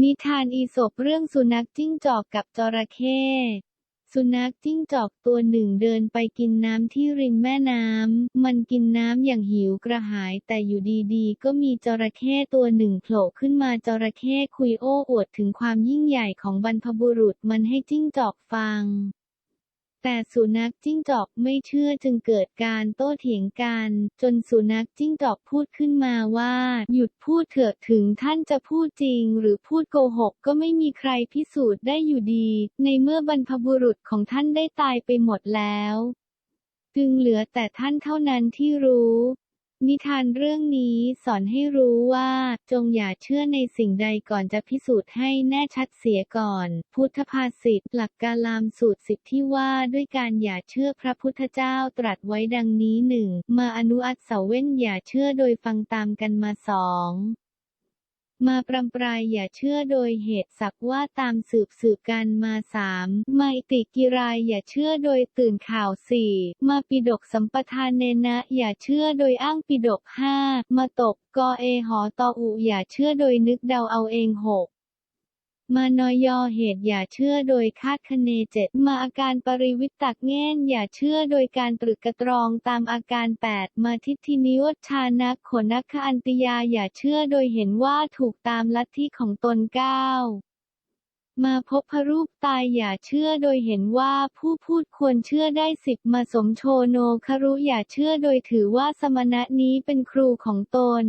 นิทานอีสปเรื่องสุนัขจิ้งจอกกับจระเข้สุนัขจิ้งจอกตัวหนึ่งเดินไปกินน้ำที่ริมแม่น้ำ มันกินน้ำอย่างหิวกระหายแต่อยู่ดีๆ ก็มีจระเข้ตัวหนึ่งโผล่ขึ้นมาจระเข้คุยโอ้อวดถึงความยิ่งใหญ่ของบรรพบุรุษมันให้จิ้งจอกฟัง แต่สุนัขจิ้งจอกไม่เชื่อจึงเกิดการโต้เถียงกัน จนสุนัขจิ้งจอกพูดขึ้นมาว่า หยุดพูดเถอะถึงท่านจะพูดจริง หรือพูดโกหกก็ไม่มีใครพิสูจน์ได้อยู่ดี ในเมื่อบรรพบุรุษของท่านได้ตายไปหมดแล้ว จึงเหลือแต่ท่านเท่านั้นที่รู้ นิทานเรื่องนี้สอนให้รู้ว่า จงอย่าเชื่อในสิ่งใดก่อนจะพิสูจน์ให้แน่ชัดเสียก่อน พุทธภาษิตหลักกาลามสูตรสิบที่ว่าด้วยการอย่าเชื่อพระพุทธเจ้าตรัสไว้ดังนี้หนึ่งมาอนุอัตเสาเว้นอย่าเชื่อโดยฟังตามกันมาสอง มาปรำปรายอย่าเชื่อโดยเหตุสักว่าตามสืบสืบกันมาสามมาติกิรายอย่าเชื่อโดยตื่นข่าวสี่มาปิดกสัมปทานเนนะ อย่าเชื่อโดยอ้างปิดกห้ามาตกกอเอหอตออุอย่าเชื่อโดยนึกเดาเอาเองหก มานอยยอเหตุอย่าเชื่อโดยคาดคะเนเจ็ดมาอาการปริวิตักแง่นอย่าเชื่อโดยการตรึกกระตรองตามอาการ 8 มาทิฏฐินิวชานะขนักอันติยาอย่าเชื่อโดยเห็นว่าถูกตามลัทธิของตนเก้ามาพบพรูปตายอย่าเชื่อโดยเห็นว่าผู้พูดควรเชื่อได้สิบมาสมโชโนครุอย่าเชื่อโดยถือว่าสมณะนี้เป็นครูของตน